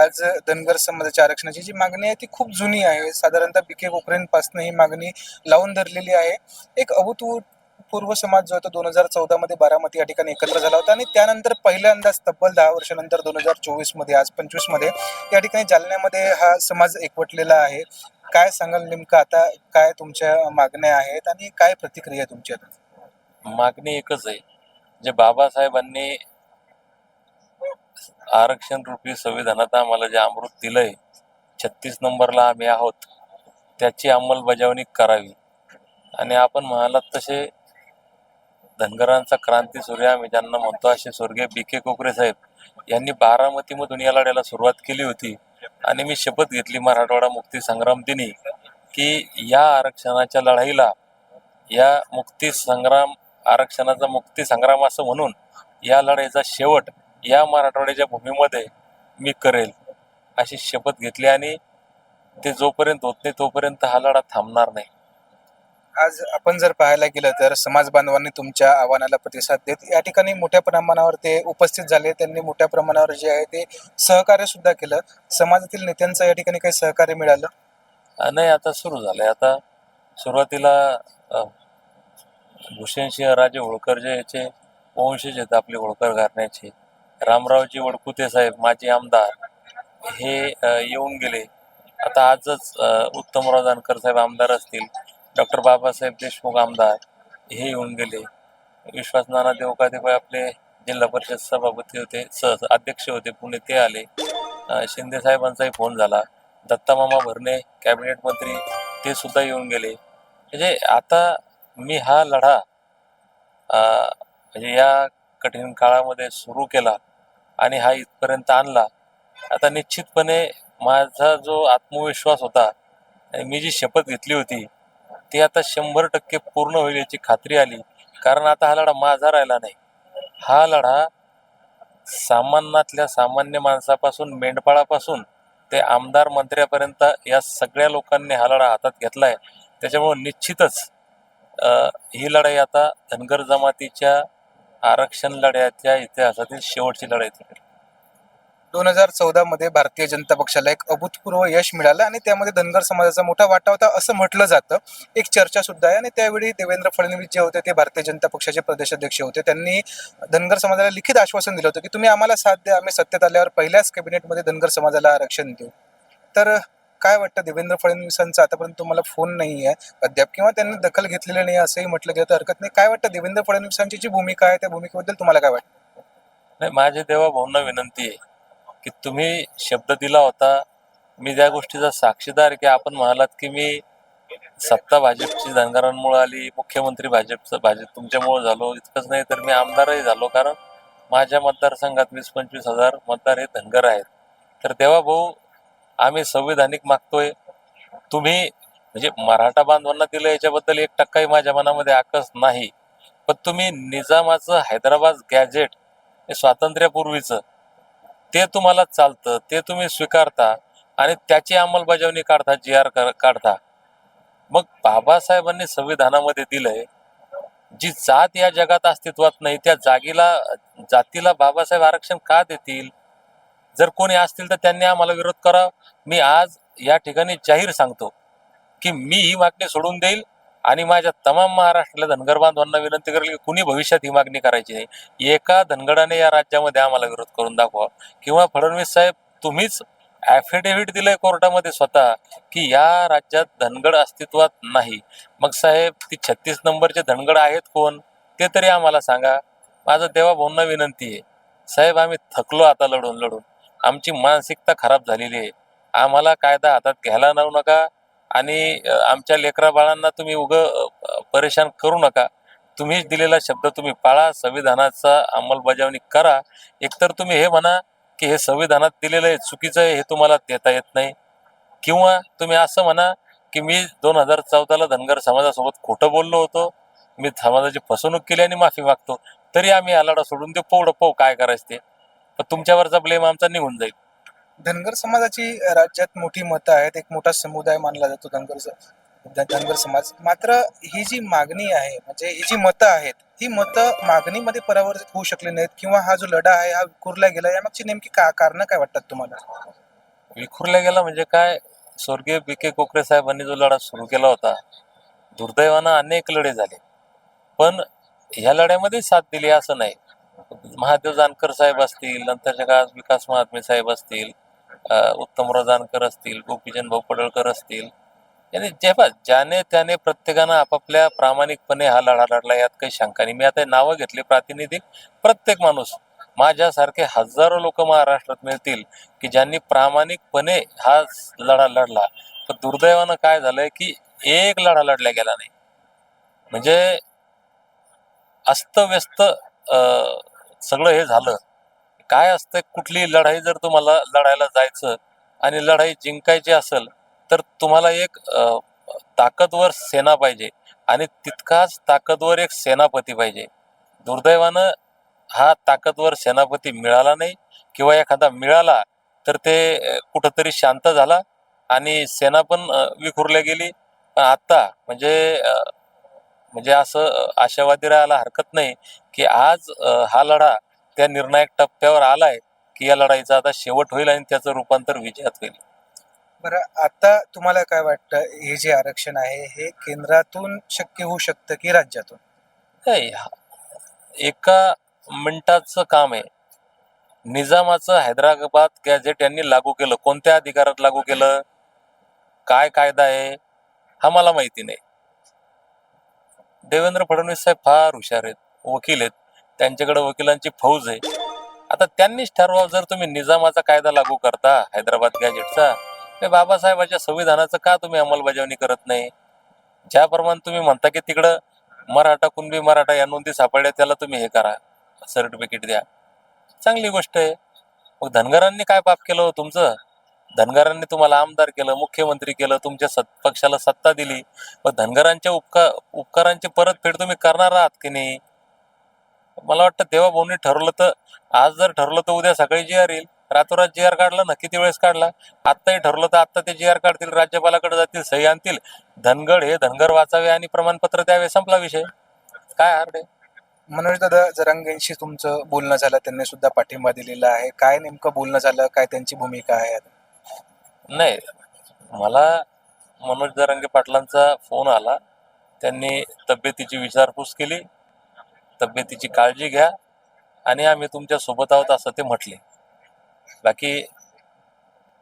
आज धनगर समाजाच्या आरक्षणाची जी मागणी आहे ती खूप जुनी आहे. साधारणतः पी के कोकरेंपासून ही मागणी लावून धरलेली आहे. एक अभूतपूर्व समाज जो होता दोन हजार चौदा मध्ये बारामती या ठिकाणी एकत्र झाला होता आणि त्यानंतर पहिल्यांदाच तब्बल दहा वर्षानंतर दोन हजार चोवीसमध्ये आज पंचवीसमध्ये या ठिकाणी जालन्यामध्ये हा समाज एकवटलेला आहे. काय सांगाल नेमकं आता? काय तुमच्या मागण्या आहेत आणि काय प्रतिक्रिया आहे मागणी एकच आहे. जे बाबासाहेबांनी आरक्षण रूपी संविधानात आम्हाला जे अमृत दिलंय छत्तीस नंबरला आम्ही आहोत त्याची अंमलबजावणी करावी. आणि आपण म्हणालात तसे धनगरांचा क्रांती सूर्य आम्ही ज्यांना म्हणतो असे स्वर्गीय बी के कोकरे साहेब यांनी बारामतीमधून या लढ्याला सुरुवात केली होती. आणि मी शपथ घेतली मराठवाडा मुक्ती संग्राम दिनी की या आरक्षणाच्या लढाईला या मुक्ती संग्राम आरक्षणाचा मुक्ती संग्राम असं म्हणून या लढाईचा शेवट या मराठवाड्याच्या भूमीमध्ये मी करेल अशी शपथ घेतली आणि ते जोपर्यंत होत नाही तोपर्यंत हा लढा थांबणार नाही. आज आपण जर पाहायला गेलं तर समाज बांधवांनी तुमच्या आव्हानाला प्रतिसाद देत या ठिकाणी मोठ्या प्रमाणावर ते उपस्थित झाले त्यांनी मोठ्या प्रमाणावर जे आहे ते सहकार्य सुद्धा केलं. समाजातील नेत्यांचं या ठिकाणी काही सहकार्य मिळालं? नाही आता सुरू झालंय. आता सुरुवातीला अ, भूषणसिंह राजे होळकर जे याचे वंशज आहेत आपले होळकर घराण्याचे. रामरावजी वडकुते साहेब माजी आमदार हे येऊन गेले. आता आजच उत्तमराव जानकर साहेब आमदार असतील डॉक्टर बाबासाहेब देशमुख आमदार हे येऊन गेले. विश्वास नाना देवकादेबाई आपले जिल्हा परिषद सभापती होते सह अध्यक्ष होते पुणे ते आले शिंदे साहेबांचाही फोन झाला. दत्तामामा भरणे कॅबिनेट मंत्री ते सुद्धा येऊन गेले. म्हणजे आता मी हा लढा म्हणजे या कठीण काळामध्ये सुरू केला. आणि हा इथपर्यंत आणला. आता निश्चितपणे माझा जो आत्मविश्वास होता आणि मी जी शपथ घेतली होती ती आता शंभर टक्के पूर्ण होईल याची खात्री आली. कारण आता हा लढा माझा राहिला नाही. हा लढा सामान्यातल्या सामान्य माणसापासून मेंढपाळापासून ते आमदार मंत्र्यापर्यंत या सगळ्या लोकांनी हा लढा हातात घेतला आहे त्याच्यामुळं निश्चितच ही लढाई आता धनगर जमातीच्या आरक्षण लढ्याच्या इतिहासातील शेवटची लढाई. ठरेल. दोन हजार चौदा मध्ये भारतीय जनता पक्षाला एक अभूतपूर्व यश मिळालं आणि त्यामध्ये धनगर समाजाचा मोठा वाटा होता असं म्हटलं जातं. एक चर्चा सुद्धा आहे आणि त्यावेळी देवेंद्र फडणवीस जे होते ते भारतीय जनता पक्षाचे प्रदेशाध्यक्ष होते. त्यांनी धनगर समाजाला लिखित आश्वासन दिलं होतं की तुम्ही आम्हाला साथ द्या आम्ही सत्तेत आल्यावर पहिल्याच कॅबिनेटमध्ये धनगर समाजाला आरक्षण देऊ. तर काय वाटतं देवेंद्र फडणवीसांचा? आतापर्यंत तुम्हाला फोन नाही आहे अद्याप किंवा त्यांनी दखल घेतलेली नाही असंही म्हटलं गेलं तर हरकत नाही. काय वाटतं देवेंद्र फडणवीसांची जी भूमिका आहे त्या भूमिकेबद्दल तुम्हाला काय वाटतं? नाही माझी देवा भाऊंना विनंती आहे. की तुम्ही शब्द दिला होता मी त्या गोष्टीचा साक्षीदार की आपण म्हणालात की मी सत्ता भाजपची धनगरांमुळे आली मुख्यमंत्री भाजपचं भाजप तुमच्यामुळे झालो इतकंच नाही तर मी आमदारही झालो. कारण माझ्या मतदारसंघात वीस पंचवीस हजार मतदार हे धनगर आहेत. तर तेव्हा भाऊ आम्ही संविधानिक मागतोय. तुम्ही म्हणजे मराठा बांधवांना दिलं याच्याबद्दल एक टक्काही माझ्या मनामध्ये आकस नाही. पण तुम्ही निजामाचं हैदराबाद गॅजेट हे स्वातंत्र्यापूर्वीचं ते तुम्हाला चालतं ते तुम्ही स्वीकारता आणि त्याची अंमलबजावणी काढता जी आर काढता. मग बाबासाहेबांनी संविधानामध्ये दिलंय जी जात या जगात अस्तित्वात नाही त्या जागेला जातीला बाबासाहेब आरक्षण का देतील? जर कोणी असतील तर त्यांनी आम्हाला विरोध करा मी आज या ठिकाणी जाहीर सांगतो की मी ही मागणी सोडून देईल आणि माझ्या तमाम महाराष्ट्रातल्या धनगर बांधवांना विनंती करेल की कुणी भविष्यात ही मागणी करायची नाही. एका धनगडाने या राज्यामध्ये आम्हाला विरोध करून दाखवा. किंवा फडणवीस साहेब तुम्हीच ॲफिडेव्हिट दिलंय कोर्टामध्ये स्वतः की या राज्यात धनगड अस्तित्वात नाही. मग साहेब ती छत्तीस नंबरचे धनगड आहेत कोण? ते तरी आम्हाला सांगा. माझं देवा भाऊंना विनंती आहे. साहेब आम्ही थकलो आता लढून लढून आमची मानसिकता खराब झालेली आहे. आम्हाला कायदा हातात घ्यायला लावू नका. आणि आमच्या लेकरा बाळांना तुम्ही उग परेशान करू नका. तुम्हीच दिलेला शब्द तुम्ही पाळा संविधानाचा अंमलबजावणी करा. एकतर तुम्ही हे म्हणा की हे संविधानात दिलेलं आहे चुकीचं आहे हे तुम्हाला देता येत नाही. किंवा तुम्ही असं म्हणा की मी दोन हजार चौदाला धनगर समाजासोबत खोटं बोललो होतो. मी समाजाची फसवणूक केली आणि माफी मागतो. तरी आम्ही आलाडा सोडून देऊ. पोवडं पोव काय करायचं ते. पण तुमच्यावरचा ब्लेम आमचा निघून जाईल. धनगर समाजाची राज्यात मोठी मतं आहेत एक मोठा समुदाय मानला जातो धनगर धनगर समाज. मात्र ही जी मागणी आहे म्हणजे ही जी मतं आहेत ही मतं मागणीमध्ये परावर्तित होऊ शकली नाहीत किंवा हा जो लढा आहे हा विखुरला गेला यामागची नेमकी का कारण काय वाटतात तुम्हाला? विखुरल्या गेला म्हणजे काय? स्वर्गीय बी के कोकरे साहेबांनी जो लढा सुरू केला होता दुर्दैवानं अनेक लढे झाले. पण ह्या लढ्यामध्ये साथ दिली असं नाही. महादेव जानकर साहेब असतील नंतरच्या काळात विकास महात्मे साहेब असतील उत्तम रजानकर असतील गोपीचंद भाऊ पडळकर असतील. यांनी जेव्हा ज्याने त्याने प्रत्येकानं आपापल्या प्रामाणिकपणे हा लढा लढला यात काही शंका नाही. मी आता नावं घेतली प्रातिनिधिक. प्रत्येक माणूस माझ्यासारखे हजारो लोक महाराष्ट्रात मिळतील की ज्यांनी प्रामाणिकपणे हा लढा लढला. पण दुर्दैवानं काय झालंय की एक लढा लढला गेला नाही. म्हणजे अस्तव्यस्त सगळं हे झालं. काय असतं कुठली लढाई जर तुम्हाला लढायला जायचं आणि लढाई जिंकायची असेल तर तुम्हाला एक ताकदवर सेना पाहिजे आणि तितकाच ताकदवर एक सेनापती पाहिजे. दुर्दैवानं हा ताकदवर सेनापती मिळाला नाही किंवा एखादा मिळाला तर ते कुठंतरी शांत झाला आणि सेना पण विखुरल्या गेली. पण आत्ता म्हणजे म्हणजे असं आशावादी राहायला हरकत नाही की आज हा लढा त्या निर्णायक टप्प्यावर आलाय की या लढाईचा आता शेवट होईल आणि त्याचं रूपांतर विजयात होईल. बरं आता तुम्हाला काय वाटतं? हे जे आरक्षण आहे हे केंद्रातून शक्य होऊ शकतं की राज्यातून? नाही हा- एका मिनिटाचं काम आहे. निजामाचं हैदराबाद गॅझेट यांनी लागू केलं. कोणत्या अधिकारात लागू केलं? काय कायदा आहे? हा मला माहिती नाही. देवेंद्र फडणवीस साहेब फार हुशार आहेत वकील आहेत. त्यांच्याकडे वकिलांची फौज आहे. आता त्यांनीच ठरवा जर तुम्ही निजामाचा कायदा लागू करता हैदराबाद गॅजेटचा तर बाबासाहेबाच्या संविधानाचं का तुम्ही अंमलबजावणी करत नाही? ज्याप्रमाणे तुम्ही म्हणता की तिकडं मराठा कुणबी मराठा या नोंदी सापडल्या त्याला तुम्ही हे करा सर्टिफिकेट द्या. चांगली गोष्ट आहे. मग धनगरांनी काय पाप केलं हो तुमचं? धनगरांनी तुम्हाला आमदार केलं मुख्यमंत्री केलं तुमच्या सत पक्षाला सत्ता दिली. मग धनगरांच्या उपकार उपकारांची परतफेड तुम्ही करणार आहात की नाही? मला वाटतं देवाभाऊनी ठरवलं तर आज जर ठरवलं तर उद्या सकाळी जी आर येईल. रातोरात जी आर काढला ना किती वेळेस काढला. आत्ताही ठरवलं तर आत्ता ते जी आर काढतील राज्यपालाकडे जातील सही आणतील. धनगड हे धनगर वाचावे आणि प्रमाणपत्र द्यावे संपला विषय. काय हार्ड? आहे मनोज दादा जरांगेंशी तुमचं बोलणं झालं त्यांनी सुद्धा पाठिंबा दिलेला आहे. काय नेमकं बोलणं झालं काय त्यांची भूमिका आहे? नाही मला मनोज दरंगे पाटलांचा फोन आला. त्यांनी तब्येतीची विचारपूस केली. तब्येतीची काळजी घ्या आणि आम्ही तुमच्यासोबत आहोत असं ते म्हटले. बाकी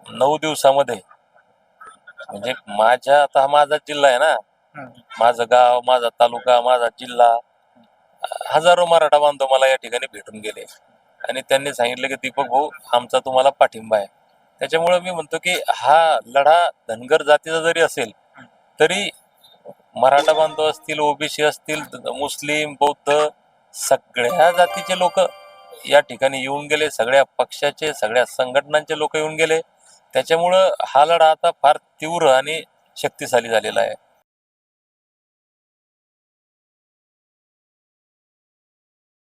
नऊ दिवसामध्ये म्हणजे माझ्या आता हा माझा जिल्हा आहे ना? माझं गाव माझा तालुका माझा जिल्हा हजारो मराठा बांधव मला या ठिकाणी भेटून गेले. आणि त्यांनी सांगितलं की दीपक भाऊ आमचा तुम्हाला पाठिंबा आहे. त्याच्यामुळे मी म्हणतो की हा लढा धनगर जातीचा जरी असेल तरी मराठा बांधव असतील ओबीसी असतील मुस्लिम बौद्ध सगळ्या जातीचे लोक या ठिकाणी येऊन गेले सगळ्या पक्षाचे सगळ्या संघटनांचे लोक येऊन गेले. त्याच्यामुळं हा लढा आता फार तीव्र आणि शक्तिशाली झालेला आहे.